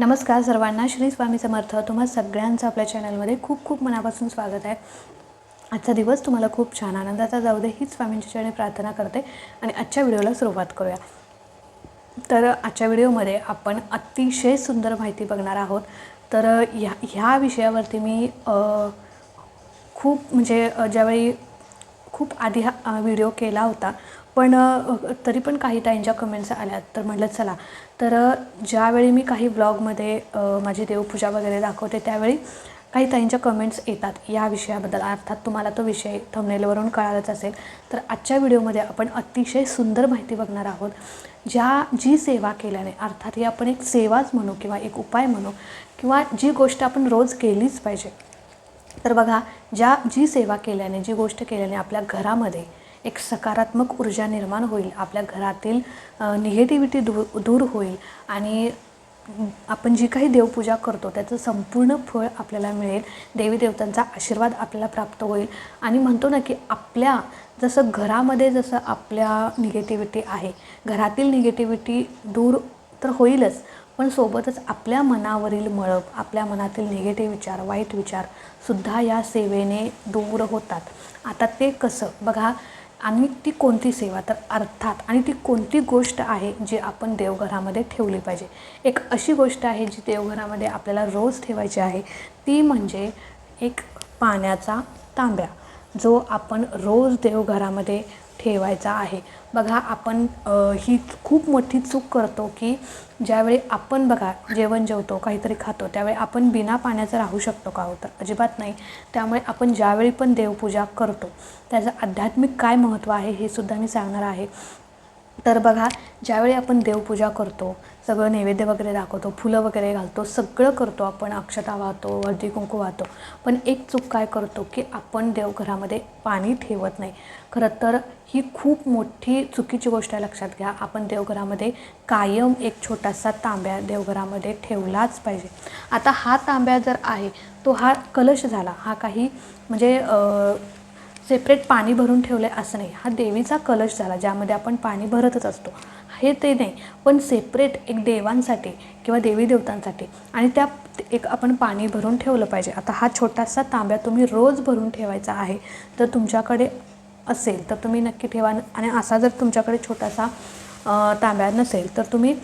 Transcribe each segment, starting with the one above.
नमस्कार सर्वांना. श्री स्वामी समर्थ. तुम्हा सगळ्यांचं आपल्या चॅनलमध्ये खूप खूप मनापासून स्वागत आहे. आजचा दिवस तुम्हाला खूप छान आनंदाचा जाऊ दे हीच स्वामींच्या चरणी प्रार्थना करते आणि आजच्या व्हिडिओला सुरुवात करूया. तर आजच्या व्हिडिओमध्ये आपण अतिशय सुंदर माहिती बघणार आहोत. तर ह्या ह्या विषयावरती मी खूप म्हणजे ज्यावेळी खूप आधी हा व्हिडिओ केला होता. पण तरी पण काही ताईंच्या कमेंट्स आल्या तर म्हटलं चला. तर ज्यावेळी मी काही ब्लॉगमध्ये माझी देवपूजा वगैरे दाखवते त्यावेळी काही ताईंच्या कमेंट्स येतात या विषयाबद्दल. अर्थात तुम्हाला तो विषय थंबनेलवरून कळालाच असेल. तर आजच्या व्हिडिओमध्ये आपण अतिशय सुंदर माहिती बघणार आहोत. ज्या जी सेवा केल्याने अर्थात ही आपण एक सेवाच म्हणू किंवा एक उपाय म्हणू किंवा जी गोष्ट आपण रोज केलीच पाहिजे तर बघा ज्या जी सेवा केल्याने जी गोष्ट केल्याने आपल्या घरामध्ये एक सकारात्मक ऊर्जा निर्माण होईल आपल्या घरातील निगेटिव्हिटी दूर दूर होईल आणि आपण जी काही देवपूजा करतो त्याचं संपूर्ण फळ आपल्याला मिळेल देवी देवतांचा आशीर्वाद आपल्याला प्राप्त होईल आणि म्हणतो ना की आपल्या जसं घरामध्ये जसं आपल्या निगेटिव्हिटी आहे घरातील निगेटिव्हिटी दूर तर होईलच पण सोबतच आपल्या मनावरील मळप आपल्या मनातील निगेटिव्ह विचार वाईट विचारसुद्धा या सेवेने दूर होतात. आता ते कसं? बघा आणि ती कोणती सेवा? तर अर्थात आणि ती कोणती गोष्ट आहे जी आपण देवघरामध्ये ठेवली पाहिजे? एक अशी गोष्ट आहे जी देवघरामध्ये आपल्याला रोज ठेवायची आहे ती म्हणजे एक पाण्याचा तांब्या. जो आपण रोज देवघरामध्ये ठेवायचा आहे. बघा आपण ही खूप मोठी चूक करतो की ज्यावेळी आपण बघा जेवण जेवतो काहीतरी खातो त्यावेळी आपण बिना पाण्याचं राहू शकतो का हो? तर अजिबात नाही. त्यामुळे आपण ज्यावेळी पण देवपूजा करतो त्याचं आध्यात्मिक काय महत्त्व आहे हे सुद्धा मी सांगणार आहे. तर बघा ज्यावेळी आपण देवपूजा करतो सगळं नैवेद्य वगैरे दाखवतो फुलं वगैरे घालतो सगळं करतो आपण अक्षता वाहतो हळदी कुंकू वाहतो. पण एक चूक काय करतो की आपण देवघरामध्ये पाणी ठेवत नाही. खरं तर ही खूप मोठी चुकीची गोष्ट आहे लक्षात घ्या. आपण देवघरामध्ये कायम एक छोटासा तांब्या देवघरामध्ये ठेवलाच पाहिजे. आता हा तांब्या जर आहे तो हा कलश झाला. हा काही म्हणजे सेपरेट पाणी भरून ठेवलं आहे असं नाही. हा देवीचा कलश झाला ज्यामध्ये आपण पाणी भरतच असतो. हे ते नाही पण सेपरेट एक देवांसाठी किंवा देवी देवतांसाठी आणि त्या एक आपण पाणी भरून ठेवलं पाहिजे. आता हा छोटासा तांब्या तुम्ही रोज भरून ठेवायचा आहे तर तुमच्याकडे असेल तर तुम्ही नक्की ठेवा. आणि असा जर तुमच्याकडे छोटासा तांब्या नसेल तर तुम्ही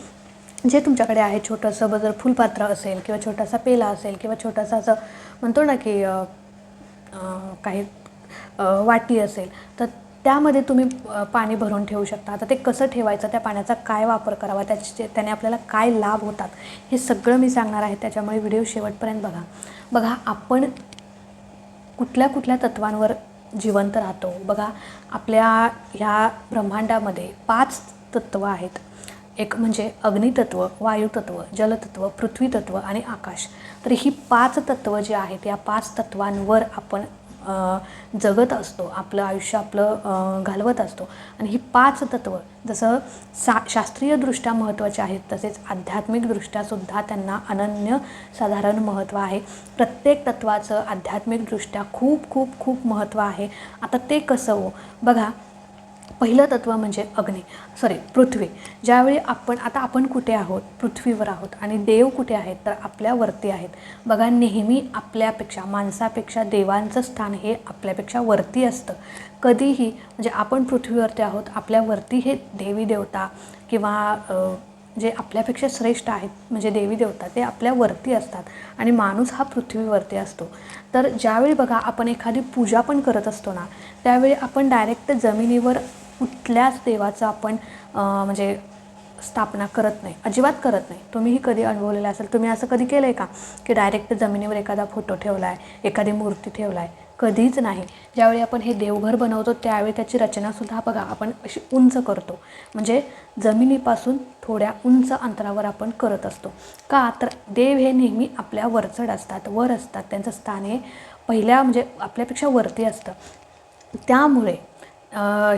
जे तुमच्याकडे आहे छोटंसं ब- जर फुलपात्र असेल किंवा छोटासा पेला असेल किंवा छोटासा असं म्हणतो ना की काही वाटी असेल तर त्यामध्ये तुम्ही पाणी भरून ठेवू शकता. आता ते कसं ठेवायचं त्या पाण्याचा काय वापर करावा त्याचे त्याने आपल्याला काय लाभ होतात हे सगळं मी सांगणार आहे. त्याच्यामुळे व्हिडिओ शेवटपर्यंत बघा. बघा आपण कुठल्या कुठल्या तत्वांवर जिवंत राहतो? बघा आपल्या ह्या ब्रह्मांडामध्ये पाच तत्त्व आहेत. एक म्हणजे अग्नितत्व वायुतत्व जलतत्व पृथ्वीतत्व आणि आकाश. तर ही पाच तत्त्व जी आहेत या पाच तत्वांवर आपण जगत असतो आपलं आयुष्य आपलं घालवत असतो. आणि ही पाच तत्त्व जसं सा शास्त्रीयदृष्ट्या महत्त्वाचे आहेत तसेच आध्यात्मिकदृष्ट्यासुद्धा त्यांना अनन्य साधारण महत्त्व आहे. प्रत्येक तत्वाचं आध्यात्मिकदृष्ट्या खूप खूप खूप महत्त्व आहे. आता ते कसं हो? बघा पहिलं तत्व म्हणजे अग्नी. सॉरी पृथ्वी. ज्यावेळी आपण आता आपण कुठे आहोत? पृथ्वीवर आहोत. आणि देव कुठे आहेत? तर आपल्यावरती आहेत. बघा नेहमी आपल्यापेक्षा माणसापेक्षा देवांचं स्थान हे आपल्यापेक्षा वरती असतं. कधीही म्हणजे आपण पृथ्वीवरती आहोत आपल्यावरती हे देवी देवता किंवा जे आपल्यापेक्षा श्रेष्ठ आहेत म्हणजे देवी देवता ते आपल्यावरती असतात. आणि माणूस हा पृथ्वीवरती असतो. तर ज्यावेळी बघा आपण एखादी पूजा पण करत असतो ना त्यावेळी आपण डायरेक्ट जमिनीवर कुठल्याच देवाचं आपण म्हणजे स्थापना करत नाही अजिबात करत नाही. तुम्हीही कधी अनुभवलेलं असेल तुम्ही असं कधी केलं आहे का? की डायरेक्ट जमिनीवर एखादा फोटो ठेवला आहे एखादी मूर्ती ठेवला आहे कधीच नाही. ज्यावेळी आपण हे देवघर बनवतो त्यावेळी त्याची रचनासुद्धा बघा आपण अशी उंच करतो. म्हणजे जमिनीपासून थोड्या उंच अंतरावर आपण करत असतो. का? तर देव हे नेहमी आपल्या वरचढ असतात वर असतात. त्यांचं स्थान हे पहिल्या म्हणजे आपल्यापेक्षा वरती असतं. त्यामुळे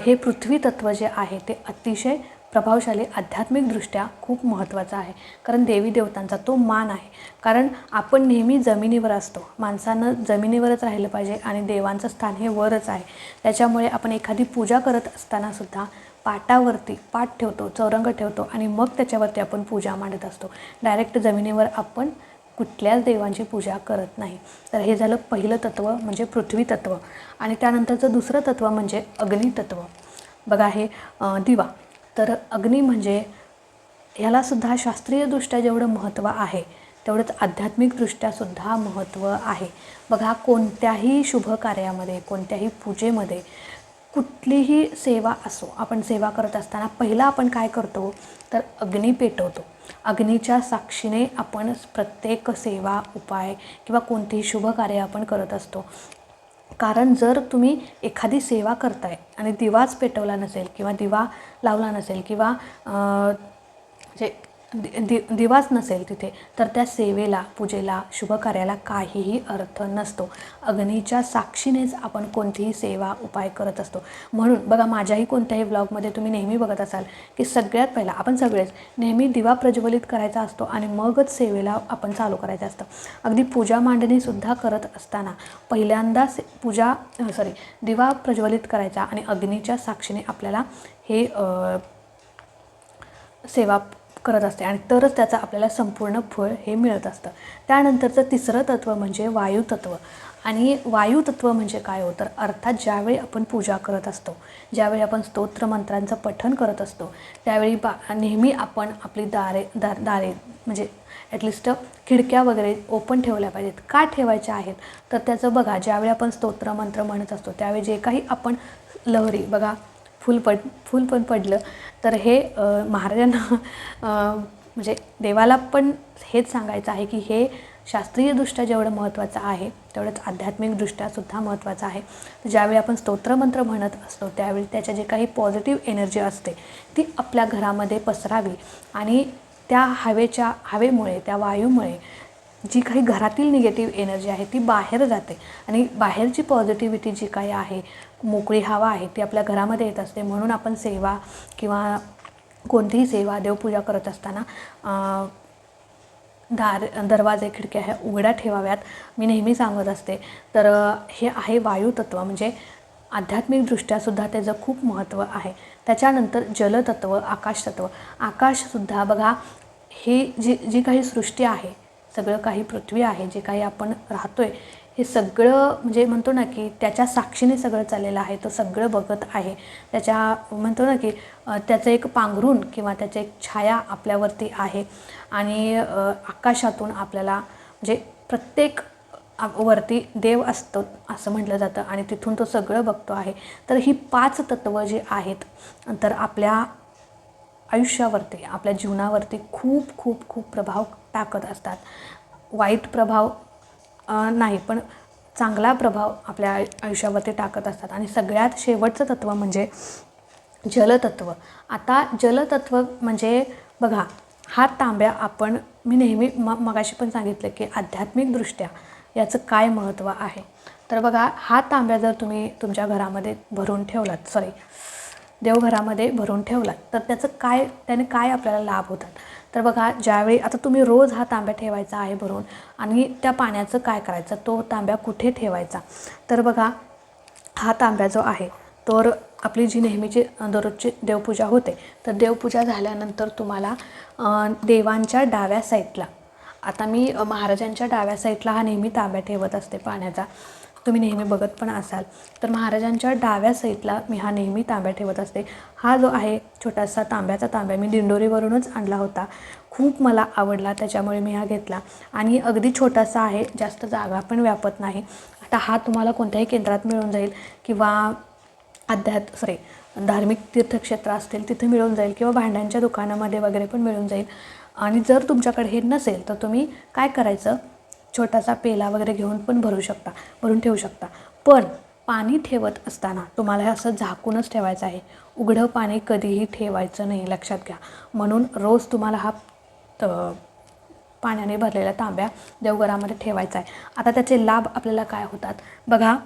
हे पृथ्वी तत्व जे आहे ते अतिशय प्रभावशाली आध्यात्मिकदृष्ट्या खूप महत्त्वाचं आहे. कारण देवी देवतांचा तो मान आहे. कारण आपण नेहमी जमिनीवर असतो. माणसानं जमिनीवरच राहिलं पाहिजे आणि देवांचं स्थान हे वरच आहे. त्याच्यामुळे आपण एखादी पूजा करत असतानासुद्धा पाटावरती पाट ठेवतो चौरंग ठेवतो आणि मग त्याच्यावरती आपण पूजा मांडत असतो. डायरेक्ट जमिनीवर आपण कुठल्याच देवांची पूजा करत नाही. तर हे झालं पहिलं तत्त्व म्हणजे पृथ्वी तत्त्व आणि त्यानंतरचं दुसरं तत्त्व म्हणजे अग्नितत्व बघा हे दिवा. तर अग्नी म्हणजे ह्यालासुद्धा शास्त्रीयदृष्ट्या जेवढं महत्त्व आहे तेवढंच आध्यात्मिकदृष्ट्यासुद्धा महत्त्व आहे. बघा कोणत्याही शुभ कार्यामध्ये कोणत्याही पूजेमध्ये कुठलीही सेवा असो आपण सेवा करत असताना पहिला आपण काय करतो? तर अग्नी पेटवतो. अग्नीच्या साक्षीने आपण प्रत्येक सेवा उपाय किंवा कोणतेही शुभ कार्य आपण करत असतो. कारण जर तुम्ही एखादी सेवा करताय आणि दिवाच पेटवला नसेल किंवा दिवा लावला नसेल किंवा जे दि दि दिवाच नसेल तिथे तर त्या सेवेला पूजेला शुभकार्याला काहीही अर्थ नसतो. अग्नीच्या साक्षीनेच आपण कोणतीही सेवा उपाय करत असतो. म्हणून बघा माझ्याही कोणत्याही ब्लॉगमध्ये तुम्ही नेहमी बघत असाल की सगळ्यात पहिला आपण सगळेच नेहमी दिवा प्रज्वलित करायचा असतो आणि मगच सेवेला आपण चालू करायचं असतं. अगदी पूजा मांडणीसुद्धा करत असताना पहिल्यांदा से पूजा सॉरी दिवा प्रज्वलित करायचा आणि अग्नीच्या साक्षीने आपल्याला हे सेवा करत असते आणि तरच त्याचं आपल्याला संपूर्ण फळ हे मिळत असतं. त्यानंतरचं तिसरं तत्त्व म्हणजे वायुतत्व. आणि वायुतत्व म्हणजे काय हो? तर अर्थात ज्यावेळी आपण पूजा करत असतो ज्यावेळी आपण स्तोत्र मंत्रांचं पठण करत असतो त्यावेळी बा नेहमी आपण आपली दारे दार दारे म्हणजे ॲटलिस्ट खिडक्या वगैरे ओपन ठेवल्या पाहिजेत. का ठेवायच्या आहेत? तर त्याचं बघा ज्यावेळी आपण स्तोत्र मंत्र म्हणत असतो त्यावेळी जे काही आपण लहरी बघा फुल पड फुल पण पडलं. तर हे महाराजांना म्हणजे देवाला पण हेच सांगायचं आहे की हे शास्त्रीयदृष्ट्या जेवढं महत्त्वाचं आहे तेवढंच आध्यात्मिकदृष्ट्यासुद्धा महत्त्वाचं आहे. तर ज्यावेळी आपण स्तोत्रमंत्र म्हणत असतो त्यावेळी त्याच्या जे काही पॉझिटिव्ह एनर्जी असते ती आपल्या घरामध्ये पसरावी. आणि त्या हवेच्या हवेमुळे त्या वायूमुळे जी काही घरातील निगेटिव्ह एनर्जी आहे ती बाहेर जाते. आणि बाहेरची पॉझिटिव्हिटी जी काही आहे मोकळी हवा आहे ती आपल्या घरामध्ये येत असते. म्हणून आपण सेवा किंवा कोणतीही सेवा देवपूजा करत असताना दार दरवाजे खिडक्या ह्या उघड्या ठेवाव्यात. मी नेहमी सांगत असते. तर हे आहे वायुतत्व. म्हणजे आध्यात्मिकदृष्ट्यासुद्धा त्याचं खूप महत्त्व आहे. त्याच्यानंतर जलतत्व आकाशतत्व. आकाशसुद्धा बघा हे जी जी काही सृष्टी आहे सगळं काही पृथ्वी आहे जे काही आपण राहतो आहे हे सगळं म्हणजे म्हणतो ना की त्याच्या साक्षीने सगळं चाललेलं आहे तो सगळं बघत आहे. त्याच्या म्हणतो ना की त्याचं एक पांघरून किंवा त्याचं एक छाया आपल्यावरती आहे. आणि आकाशातून आपल्याला म्हणजे प्रत्येक वरती देव असतो असं म्हटलं जातं आणि तिथून तो सगळं बघतो आहे. तर ही पाच तत्त्व जी आहेत तर आपल्या आयुष्यावरती आपल्या जीवनावरती खूप खूप खूप प्रभाव टाकत असतात. वाईट प्रभाव नाही पण चांगला प्रभाव आपल्या आयु- आयुष्यावरती टाकत असतात. आणि सगळ्यात शेवटचं तत्त्व म्हणजे जलतत्व. आता जलतत्व म्हणजे बघा हा तांब्या आपण मी नेहमी म मगाशी पण सांगितलं की आध्यात्मिकदृष्ट्या याचं काय महत्त्व आहे? तर बघा हा तांब्या जर तुम्ही तुमच्या घरामध्ये भरून ठेवलात सॉरी देवघरामध्ये भरून ठेवलात तर त्याचं काय त्याने काय आपल्याला लाभ होतात? तर बघा ज्यावेळी आता तुम्ही रोज हा तांब्या ठेवायचा आहे भरून आणि त्या पाण्याचं काय करायचं तो तांब्या कुठे ठेवायचा? तर बघा हा तांब्या जो आहे तर आपली जी नेहमीची दररोजची देवपूजा होते तर देवपूजा झाल्यानंतर तुम्हाला देवांच्या डाव्या साईडला आता मी महाराजांच्या डाव्या साईडला हा नेहमी तांब्या ठेवत असते पाण्याचा तुम्ही नेहमी बघत पण असाल. तर महाराजांच्या डाव्या साईडला मी हा नेहमी तांब्या ठेवत असते. हा जो आहे छोटासा तांब्याचा तांब्या मी दिंडोरीवरूनच आणला होता. खूप मला आवडला त्याच्यामुळे मी हा घेतला. आणि अगदी छोटासा आहे जास्त जागा पण व्यापत नाही. आता हा तुम्हाला कोणत्याही केंद्रात मिळून जाईल किंवा अध्यात सॉरी धार्मिक तीर्थक्षेत्र असतील तिथे मिळून जाईल किंवा भांड्यांच्या दुकानामध्ये वगैरे पण मिळून जाईल. आणि जर तुमच्याकडे हे नसेल तर तुम्ही काय करायचं? छोटासा पेला वगैरे घेऊन पण भरू शकता भरून ठेवू शकता. पण पाणी ठेवत असताना तुम्हाला हे असं झाकूनच ठेवायचं आहे. उघडं पाणी कधीही ठेवायचं नाही लक्षात घ्या. म्हणून रोज तुम्हाला हा त- पाण्याने भरलेल्या तांब्या देवघरामध्ये ठेवायचा आहे. आता त्याचे लाभ आपल्याला काय होतात? बघा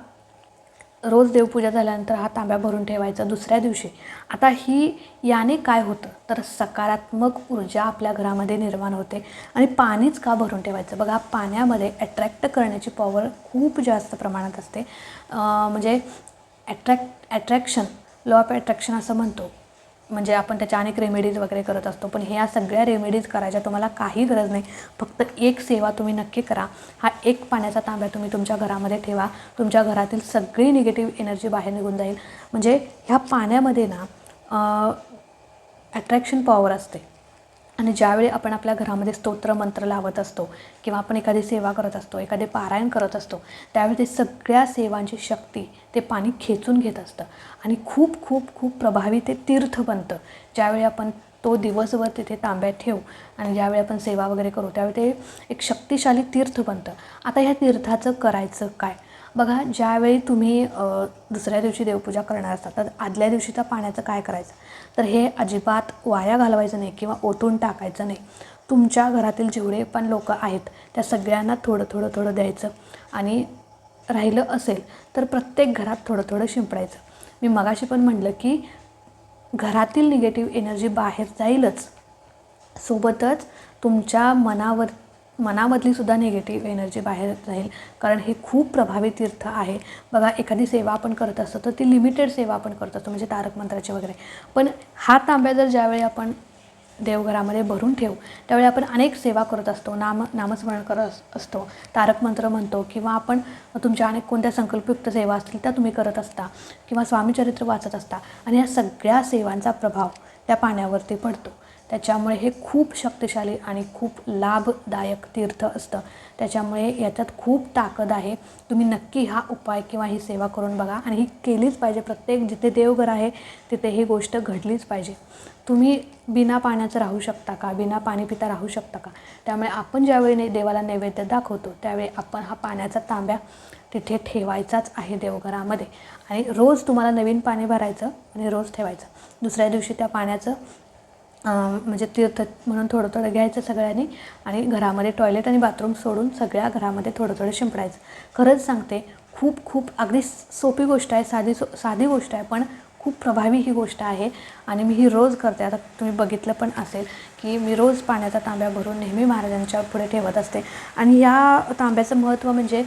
रोज देवपूजा झाल्यानंतर हा तांब्या भरून ठेवायचा दुसऱ्या दिवशी. आता ही याने काय होतं? तर सकारात्मक ऊर्जा आपल्या घरामध्ये निर्माण होते आणि पाणीच का भरून ठेवायचं? बघा पाण्यामध्ये अट्रॅक्ट करण्याची पॉवर खूप जास्त प्रमाणात असते. म्हणजे attract attraction law of attraction असं म्हणतो. म्हणजे आपण त्याच्या अनेक रेमेडीज वगैरे करत असतो पण ह्या सगळ्या रेमेडीज करायच्या तुम्हाला काही गरज नाही. फक्त एक सेवा तुम्ही नक्की करा. हा एक पाण्याचा तांब्या तुम्ही तुमच्या घरामध्ये ठेवा. तुमच्या घरातील सगळी निगेटिव्ह एनर्जी बाहेर निघून जाईल. म्हणजे ह्या पाण्यामध्ये ना अट्रॅक्शन पॉवर असते. आणि ज्यावेळी आपण आपल्या घरामध्ये स्तोत्र मंत्र लावत असतो किंवा आपण एखादी सेवा करत असतो एखादे पारायण करत असतो त्यावेळी ते सगळ्या सेवांची शक्ती ते पाणी खेचून घेत असतं आणि खूप खूप खूप प्रभावी ते तीर्थ बनतं. ज्यावेळी आपण तो दिवसभर तिथे तांब्यात ठेवू आणि ज्यावेळी आपण सेवा वगैरे करू त्यावेळी ते एक शक्तिशाली तीर्थ बनतं. आता ह्या तीर्थाचं करायचं काय? बघा ज्यावेळी तुम्ही दुसऱ्या दिवशी देवपूजा करणार असता तर आदल्या दिवशी त्या पाण्याचं काय करायचं? तर हे अजिबात वाया घालवायचं नाही किंवा ओतून टाकायचं नाही. तुमच्या घरातील जेवढे पण लोक आहेत त्या सगळ्यांना थोडं थोडं थोडं द्यायचं आणि राहिलं असेल तर प्रत्येक घरात थोडं थोडं शिंपडायचं. मी मगाशी पण म्हणलं की घरातील निगेटिव्ह एनर्जी बाहेर जाईलच. सोबतच तुमच्या मनावर मनामधली सुद्धा निगेटिव्ह एनर्जी बाहेर जाईल. कारण हे खूप प्रभावी तीर्थ आहे. बघा एखादी सेवा आपण करत असतो तर ती लिमिटेड सेवा आपण करत असतो म्हणजे तारक मंत्राची वगैरे. पण हा तांब्या जर ज्यावेळी आपण देवघरामध्ये भरून ठेवू त्यावेळी आपण अनेक सेवा करत असतो नाम नामस्मरण करत अस- असतो. तारक मंत्र म्हणतो किंवा आपण तुमच्या अनेक कोणत्या संकल्पयुक्त सेवा असतील त्या तुम्ही करत असता किंवा स्वामीचरित्र वाचत असता आणि या सगळ्या सेवांचा प्रभाव त्या पाण्यावरती पडतो. त्याच्यामुळे हे खूप शक्तिशाली आणि खूप लाभदायक तीर्थ असतं. त्याच्यामुळे याच्यात खूप ताकद आहे. तुम्ही नक्की हा उपाय किंवा ही सेवा करून बघा आणि ही केलीच पाहिजे. प्रत्येक जिथे देवघर आहे तिथे ही गोष्ट घडलीच पाहिजे. तुम्ही बिना पाण्याचं राहू शकता का? बिना पाणी पिता राहू शकता का? त्यामुळे आपण ज्यावेळी ने देवाला नैवेद्य दाखवतो त्यावेळी आपण हा पाण्याचा तांब्या तिथे ठेवायचाच आहे देवघरामध्ये. आणि रोज तुम्हाला नवीन पाणी भरायचं आणि रोज ठेवायचं. दुसऱ्या दिवशी त्या पाण्याचं म्हणजे तीर्थ म्हणून थोडं थोडं घ्यायचं सगळ्यांनी आणि घरामध्ये टॉयलेट आणि बाथरूम सोडून सगळ्या घरामध्ये थोडं थोडं शिंपडायचं. खरंच सांगते खूप खूप अगदी सोपी गोष्ट आहे साधी सो साधी गोष्ट आहे पण खूप प्रभावी ही गोष्ट आहे आणि मी ही रोज करते. आता तुम्ही बघितलं पण असेल की मी रोज पाण्याचा तांब्या भरून नेहमी महाराजांच्या पुढे ठेवत असते. आणि या तांब्याचं महत्त्व म्हणजे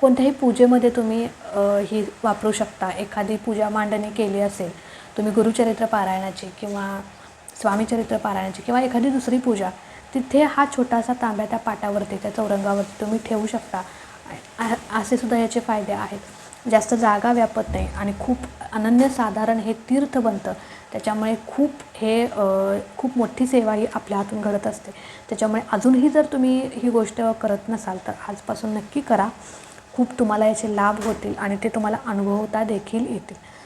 कोणत्याही पूजेमध्ये तुम्ही ही वापरू शकता. एखादी पूजा मांडणी केली असेल तुम्ही गुरुचरित्र पारायणाची किंवा स्वामीचरित्र पारायणाची किंवा एखादी दुसरी पूजा तिथे हा छोटासा तांब्या त्या पाटावरती त्या चौरंगावरती तुम्ही ठेवू शकता. असे सुद्धा याचे फायदे आहेत. जास्त जागा व्यापत नाही आणि खूप अनन्यसाधारण हे तीर्थ बनतं. त्याच्यामुळे खूप हे खूप मोठी सेवा ही आपल्या हातून घडत असते. त्याच्यामुळे अजूनही जर तुम्ही ही गोष्ट करत नसाल तर आजपासून नक्की करा. खूप तुम्हाला याचे लाभ होतील आणि ते तुम्हाला अनुभवता देखील येतील.